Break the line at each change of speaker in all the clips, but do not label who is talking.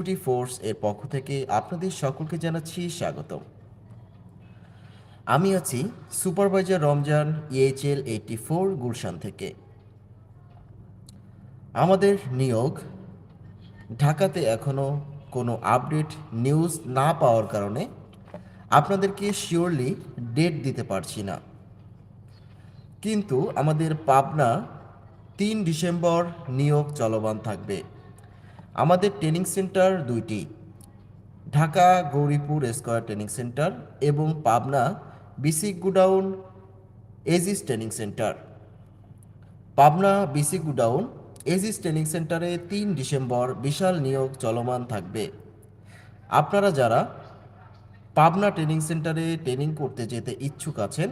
Security force এর পক্ষ থেকে আপনাদের সকলকে জানাচ্ছি স্বাগতম। আমি আছি supervisor Ramzan EHL eighty four Gulshan থেকে। আমাদের নিয়োগ, ঢাকাতে এখনও কোনো আপডেট নিউজ না পাওয়ার কারণে আপনাদেরকে শিওরলি ডেট দিতে পারছি না। কিন্তু আমাদের পাবনা তিন ডিসেম্বর নিয়োগ চলমান থাকবে। আমাদের ট্রেনিং সেন্টার দুইটি, Dhaka Gauripur Square training centre এবং Pabna BSCIC godown Aegis training centre Pabna BC godown Aegis training সেন্টারে তিন ডিসেম্বর বিশাল নিয়োগ চলমান থাকবে। আপনারা যারা পাবনা ট্রেনিং সেন্টারে ট্রেনিং করতে যেতে ইচ্ছুক আছেন,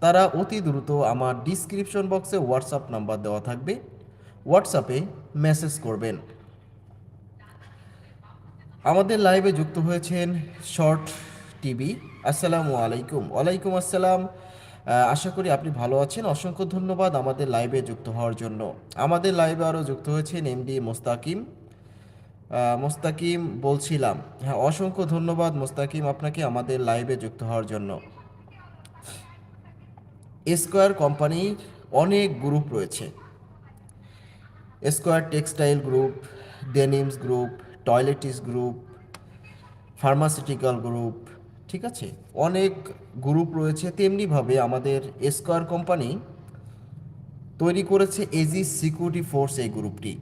তারা অতি দ্রুত আমার ডিসক্রিপশন বক্সে হোয়াটসঅ্যাপ নাম্বার দেওয়া থাকবে। হোয়াটসঅ্যাপে মেসেজ করবেন। আমাদের লাইভে যুক্ত হয়েছেন শর্ট টিভি আসসালামু আলাইকুম। ওয়ালাইকুম আসসালাম। আশা করি আপনি ভালো আছেন। অসংখ্য ধন্যবাদ আমাদের লাইভে যুক্ত হওয়ার জন্য। আমাদের লাইভে আরও যুক্ত হয়েছেন এমডি মোস্তাকিম। মোস্তাকিম বলছিলাম। হ্যাঁ অসংখ্য ধন্যবাদ মোস্তাকিম আপনাকে আমাদের লাইভে যুক্ত হওয়ার জন্য। স্কোয়ার কোম্পানির অনেক গ্রুপ রয়েছে। Square textile group denims group toiletries group pharmaceutical group ঠিক আছে? অনেক গ্রুপ রয়েছে। তেমনিভাবে আমাদের স্কোয়ার কোম্পানি তৈরি করেছে এজিস সিকিউরিটি ফোর্স এই গ্রুপটি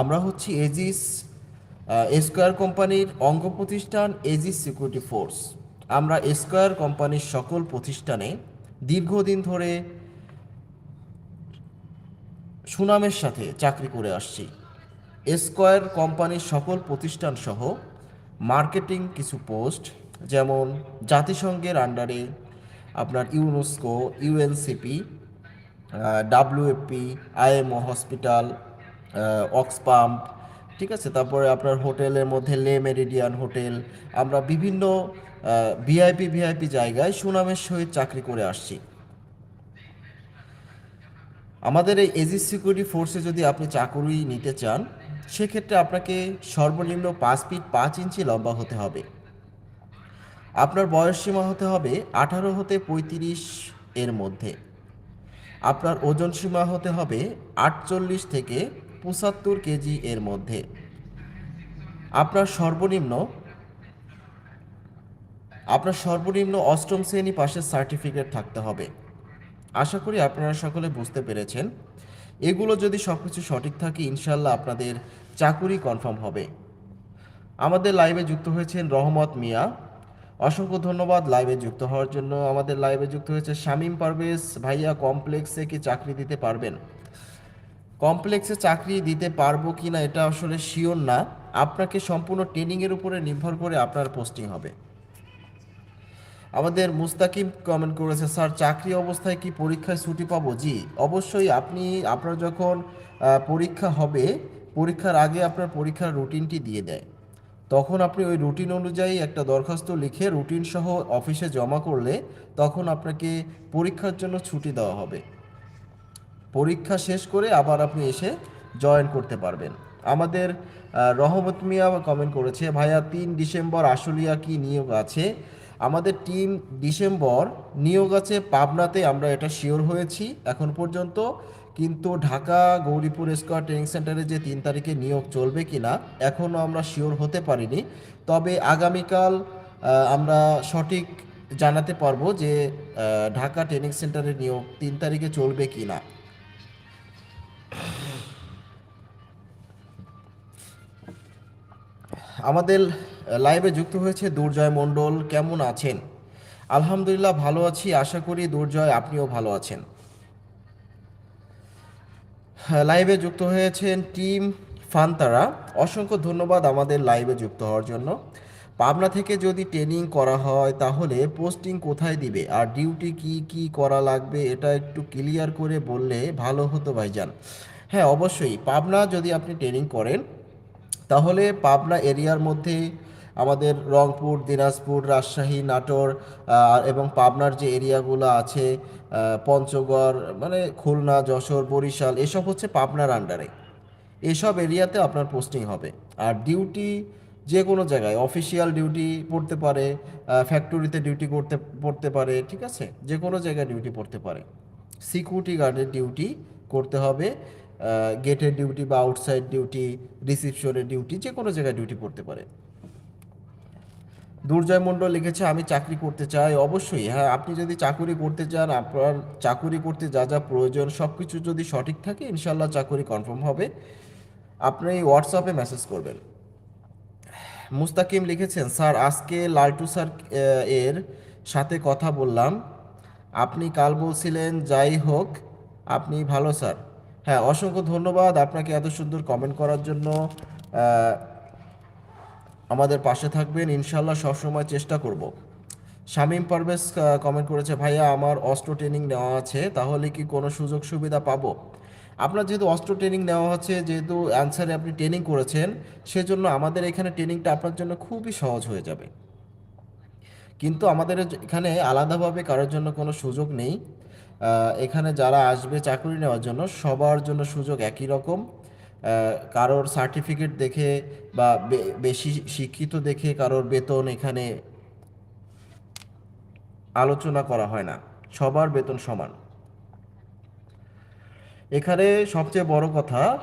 আমরা হচ্ছি এজিস স্কোয়ার কোম্পানির অঙ্গ প্রতিষ্ঠান এজিস সিকিউরিটি ফোর্স আমরা স্কোয়ার কোম্পানির সকল প্রতিষ্ঠানে দীর্ঘদিন ধরে সুনামের সাথে চাকরি করে আসছি। স্কোয়ার কোম্পানির সকল প্রতিষ্ঠান সহ মার্কেটিং কিছু পোস্ট, যেমন জাতিসংঘের আন্ডারে আপনার UNESCO UNCP WFP IMO hospital Oxfam ঠিক আছে? তারপরে আপনার হোটেলের মধ্যে লে মেরিডিয়ান হোটেল, আমরা বিভিন্ন ভিআইপি ভিআইপি জায়গায় সুনামের সহিত চাকরি করে আসছি। আমাদের এই এজি সিকিউরিটি ফোর্সে যদি আপনি চাকরি নিতে চান সেক্ষেত্রে আপনাকে সর্বনিম্ন পাঁচ ফিট পাঁচ ইঞ্চি লম্বা হতে হবে। আপনার বয়স সীমা হতে হবে আঠারো হতে পঁয়ত্রিশ এর মধ্যে। আপনার ওজন সীমা হতে হবে আটচল্লিশ থেকে পঁচাত্তর কেজি এর মধ্যে। আপনার সর্বনিম্ন আপনার সর্বনিম্ন অষ্টম শ্রেণি পাশের সার্টিফিকেট থাকতে হবে। আশা করি আপনারা সকলে বুঝতে পেরেছেন। এগুলো যদি সব কিছু সঠিক থাকে ইনশাল্লাহ আপনাদের চাকুরি কনফার্ম হবে। আমাদের লাইভে যুক্ত হয়েছেন রহমত মিয়া। অসংখ্য ধন্যবাদ লাইভে যুক্ত হওয়ার জন্য। আমাদের লাইভে যুক্ত হয়েছে শামীম পারভেজ। ভাইয়া কমপ্লেক্সে কি চাকরি দিতে পারবেন? কমপ্লেক্সে চাকরি দিতে পারব কি না এটা আসলে শিওর না। আপনাকে সম্পূর্ণ ট্রেনিংয়ের উপরে নির্ভর করে আপনার পোস্টিং হবে। আমাদের মুস্তাকিম কমেন্ট করেছে, স্যার, চাকরি অবস্থায় কি পরীক্ষায় ছুটি পাবো? জি, অবশ্যই আপনি, আপনার যখন পরীক্ষা হবে পরীক্ষার আগে আপনার পরীক্ষার রুটিনটি দিয়ে দেয়। তখন আপনি ওই রুটিন অনুযায়ী একটা দরখাস্ত লিখে রুটিন সহ অফিসে জমা করলে তখন আপনাকে পরীক্ষার জন্য ছুটি দেওয়া হবে। পরীক্ষা শেষ করে আবার আপনি এসে জয়েন করতে পারবেন। আমাদের রহমত মিয়া কমেন্ট করেছে, ভাইয়া, তিন ডিসেম্বর আশুলিয়া কি নিয়োগ আছে? আমাদের টিম ডিসেম্বর নিয়োগ আছে। পাবনাতে আমরা এটা শিওর হয়েছি। এখন পর্যন্ত কিন্তু ঢাকা গৌরীপুর স্কোয়ার ট্রেনিং সেন্টারে যে তিন তারিখে নিয়োগ চলবে কি না এখনও আমরা শিওর হতে পারিনি। তবে আগামীকাল আমরা সঠিক জানাতে পারব যে ঢাকা ট্রেনিং সেন্টারে নিয়োগ তিন তারিখে চলবে কি না। আমাদের লাইভে যুক্ত হয়েছে দুর্জয় মণ্ডল। কেমন আছেন? আলহামদুলিল্লাহ ভালো আছি। আশা করি দুর্জয়, আপনিও ভালো আছেন। লাইভে যুক্ত হয়েছেন টিম ফান্তারা। অসংখ্য ধন্যবাদ আমাদের লাইভে যুক্ত হওয়ার জন্য। পাবনা থেকে যদি ট্রেনিং করা হয়, তাহলে পোস্টিং কোথায় দিবে? আর ডিউটি কি কি করা লাগবে? এটা একটু ক্লিয়ার করে বললে ভালো হতো ভাইজান। হ্যাঁ অবশ্যই। পাবনা যদি আপনি ট্রেনিং করেন, তাহলে পাবনা এরিয়ার মধ্যে আমাদের রংপুর, দিনাজপুর, রাজশাহী, নাটোর এবং পাবনার যে এরিয়াগুলো আছে পঞ্চগড় মানে খুলনা, যশোর, বরিশাল, এসব হচ্ছে পাবনার আন্ডারে এসব এরিয়াতে আপনার পোস্টিং হবে। আর ডিউটি যে কোনো জায়গায় অফিসিয়াল ডিউটি পড়তে পারে ফ্যাক্টরিতে ডিউটি করতে, পড়তে পারে, ঠিক আছে? যে কোনো জায়গায় ডিউটি পড়তে পারে। সিকিউরিটি গার্ডের ডিউটি করতে হবে গেটের ডিউটি বা আউটসাইড ডিউটি রিসিপশনের ডিউটি যে কোনো জায়গায় ডিউটি পড়তে পারে। দুর্জয় মণ্ডল লিখেছে, আমি চাকরি করতে চাই। অবশ্যই হ্যাঁ আপনি যদি চাকরি করতে চান, আপনার চাকরি করতে যা যা প্রয়োজন সব কিছু যদি সঠিক থাকে ইনশাল্লাহ চাকরি কনফার্ম হবে। আপনি হোয়াটসঅ্যাপে মেসেজ করবেন। মুস্তাকিম লিখেছেন, স্যার, আজকে লালটু স্যার এর সাথে কথা বললাম। আপনি কাল বলছিলেন, যাই হোক, আপনি ভালো স্যার। হ্যাঁ অসংখ্য ধন্যবাদ আপনাকে এত সুন্দর কমেন্ট করার জন্য। আমাদের পাশে থাকবেন ইনশাল্লাহ সবসময় চেষ্টা করব। শামীম পারভেজ কমেন্ট করেছে, ভাইয়া, আমার অস্ত্র ট্রেনিং নেওয়া আছে, তাহলে কি কোনো সুযোগ সুবিধা পাবো? আপনার যেহেতু অস্ত্র ট্রেনিং নেওয়া হচ্ছে, যেহেতু অ্যান্সারে আপনি ট্রেনিং করেছেন, সেজন্য আমাদের এখানে ট্রেনিংটা আপনার জন্য খুবই সহজ হয়ে যাবে। কিন্তু আমাদের এখানে আলাদাভাবে কারোর জন্য কোনো সুযোগ নেই। এখানে যারা আসবে চাকরি নেওয়ার জন্য, সবার জন্য সুযোগ একই রকম। কারোর সার্টিফিকেট দেখে বা, বেশি শিক্ষিত দেখে কারোর বেতন এখানে আলোচনা করা হয় না। সবার বেতন সমান। এখানে সবচেয়ে বড় কথা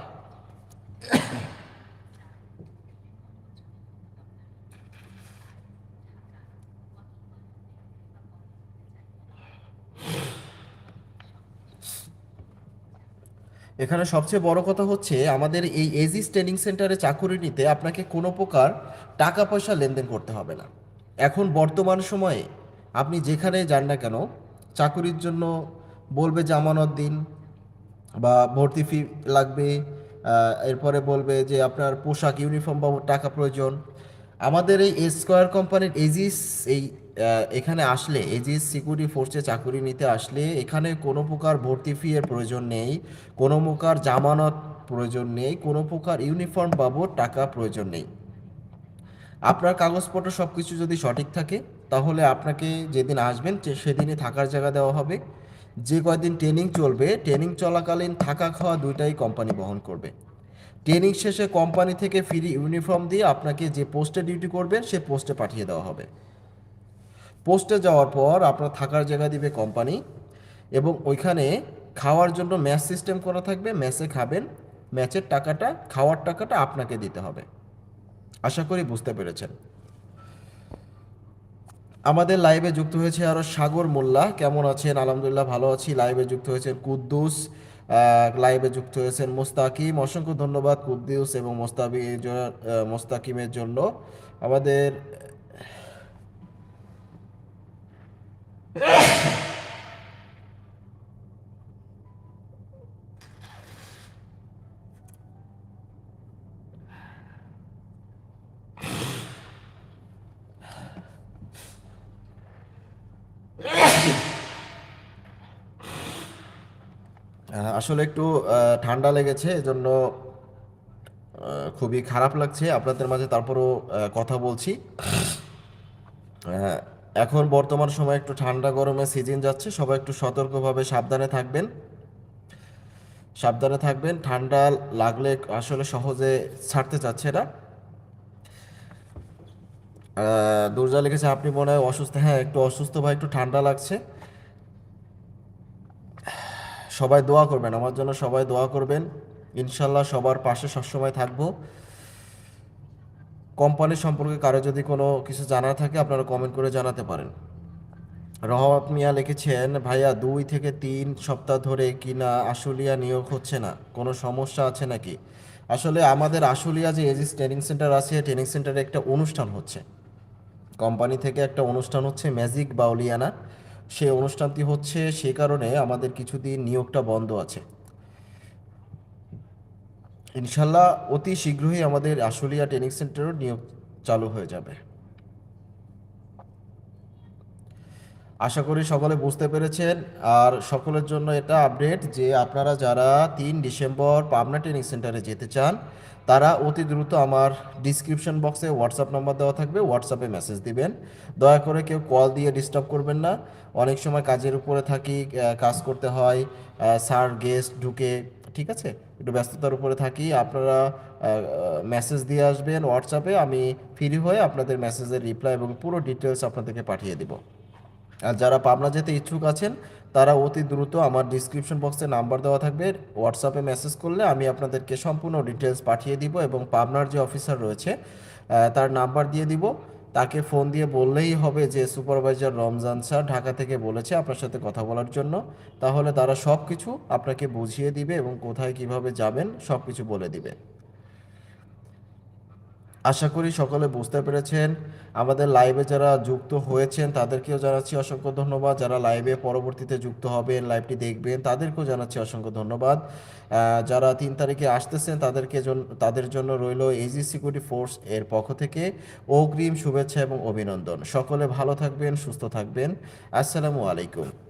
এখানে সবচেয়ে বড় কথা হচ্ছে আমাদের এই এজিস ট্রেনিং সেন্টারে চাকুরি নিতে আপনাকে কোনো প্রকার টাকা পয়সা লেনদেন করতে হবে না। এখন বর্তমান সময়ে আপনি যেখানে যান না কেন, চাকুরির জন্য বলবে জামানত দিন বা ভর্তি ফি লাগবে এরপরে বলবে যে আপনার পোশাক ইউনিফর্ম বা টাকা প্রয়োজন। আমাদের এই স্কোয়ার কোম্পানির এজিস এই এখানে আসলে এজিস সিকিউরিটি ফোর্সে চাকরি নিতে আসলে এখানে কোনো প্রকার ভর্তি ফি এর প্রয়োজন নেই, কোনো প্রকার জামানত প্রয়োজন নেই, কোনো প্রকার ইউনিফর্ম বাবদ টাকা প্রয়োজন নেই। আপনার কাগজপত্র সব কিছু যদি সঠিক থাকে, তাহলে আপনাকে যেদিন আসবেন যে- সেদিনই থাকার জায়গা দেওয়া হবে। যে কয়দিন ট্রেনিং চলবে ট্রেনিং চলাকালীন থাকা খাওয়া দুইটাই কোম্পানি বহন করবে। ট্রেনিং শেষে কোম্পানি থেকে ফ্রি ইউনিফর্ম দিয়ে আপনাকে যে পোস্টে ডিউটি করবেন, সে পোস্টে পাঠিয়ে দেওয়া হবে। পোস্টে যাওয়ার পর আপনার থাকার জায়গা দিবে কোম্পানি এবং ওইখানে খাওয়ার জন্য ম্যাচ সিস্টেম করা থাকবে ম্যাচে খাবেন ম্যাচের টাকাটা, খাওয়ার টাকাটা আপনাকে দিতে হবে। আশা করি বুঝতে পেরেছেন। আমাদের লাইভে যুক্ত হয়েছে আরও সাগর মোল্লা। কেমন আছেন? আলহামদুলিল্লাহ ভালো আছি। লাইভে যুক্ত হয়েছেন কুদ্দুস লাইভে যুক্ত হয়েছেন মোস্তাকিম। অসংখ্য ধন্যবাদ কুদ্দুস এবং মোস্তাবি মোস্তাকিমের জন্য। আমাদের আসলে একটু ঠান্ডা লেগেছে এজন্য খুবই খারাপ লাগছে। আপনাদের মাঝে তারপরও কথা বলছি। এখন বর্তমান সময় একটু ঠান্ডা গরমে সিজন যাচ্ছে, সবাই একটু সতর্কভাবে সাবধানে থাকবেন। সাবধানে থাকবেন, ঠান্ডা লাগলে আসলে সহজে ছাড়তে চাচ্ছে না। দুর্জা লিখেছে, আপনি মনে হয় অসুস্থ হ্যাঁ একটু অসুস্থ ভাই, একটু ঠান্ডা লাগছে। সবাই দোয়া করবেন, আমার জন্য সবাই দোয়া করবেন। ইনশাল্লাহ সবার পাশে সবসময় থাকব। কোম্পানি সম্পর্কে কারও যদি কোনো কিছু জানার থাকে, আপনারা কমেন্ট করে জানাতে পারেন। রহমত মিয়া লিখেছেন, ভাইয়া, দুই থেকে তিন সপ্তাহ ধরে কিনা আশুলিয়া নিয়োগ হচ্ছে না? কোনো সমস্যা আছে নাকি? আসলে আমাদের আশুলিয়া যে এজিস ট্রেনিং সেন্টার আছে, ট্রেনিং সেন্টারে একটা অনুষ্ঠান হচ্ছে। কোম্পানি থেকে একটা অনুষ্ঠান হচ্ছে ম্যাজিক বাউলিয়ানা। সেই অনুষ্ঠানটি হচ্ছে সে কারণে আমাদের কিছুদিন নিয়োগটা বন্ধ আছে। ইনশাল্লাহ অতি শীঘ্রই আমাদের আশুলিয়া ট্রেনিং সেন্টারও নিয়োগ চালু হয়ে যাবে। আশা করি সকলে বুঝতে পেরেছেন। আর সকলের জন্য এটা আপডেট যে আপনারা যারা তিন ডিসেম্বর পাবনা ট্রেনিং সেন্টারে যেতে চান, তারা অতি দ্রুত আমার ডিসক্রিপশন বক্সে হোয়াটসঅ্যাপ নাম্বার দেওয়া থাকবে, হোয়াটসঅ্যাপে মেসেজ দিবেন। দয়া করে কেউ কল দিয়ে ডিস্টার্ব করবেন না। অনেক সময় কাজের উপরে থাকি কাজ করতে হয় স্যার, গেস্ট ঢুকে ঠিক আছে? একটু ব্যস্ততার উপরে থাকি, আপনারা মেসেজ দিয়ে আসবেন হোয়াটসঅ্যাপে আমি ফ্রি হয়ে আপনাদের মেসেজের রিপ্লাই এবং পুরো ডিটেলস আপনাদেরকে পাঠিয়ে দিব। আর যারা পাবনা যেতে ইচ্ছুক আছেন, তারা অতি দ্রুত আমার ডিসক্রিপশন বক্সে নাম্বার দেওয়া থাকবে হোয়াটসঅ্যাপে মেসেজ করলে আমি আপনাদেরকে সম্পূর্ণ ডিটেলস পাঠিয়ে দিব এবং পাবনার যে অফিসার রয়েছে তার নাম্বার দিয়ে দিব। তাকে ফোন দিয়ে বললেই হবে যে, সুপারভাইজার রমজান স্যার ঢাকা থেকে বলেছে আপনার সাথে কথা বলার জন্য। তাহলে তারা সব কিছু আপনাকে বুঝিয়ে দিবে এবং কোথায় কীভাবে যাবেন সব কিছু বলে দিবে। আশা করি সকলে বুঝতে পেরেছেন। আমাদের লাইভে যারা যুক্ত হয়েছেন, তাদেরকেও জানাচ্ছি অসংখ্য ধন্যবাদ। যারা লাইভে পরবর্তীতে যুক্ত হবেন লাইভটি দেখবেন, তাদেরকেও জানাচ্ছি অসংখ্য ধন্যবাদ। যারা তিন তারিখে আসতেছেন, তাদেরকে তাদের জন্য রইল এজি সিকিউরিটি ফোর্স এর পক্ষ থেকে অগ্রিম শুভেচ্ছা এবং অভিনন্দন। সকলে ভালো থাকবেন, সুস্থ থাকবেন। আসসালামু আলাইকুম।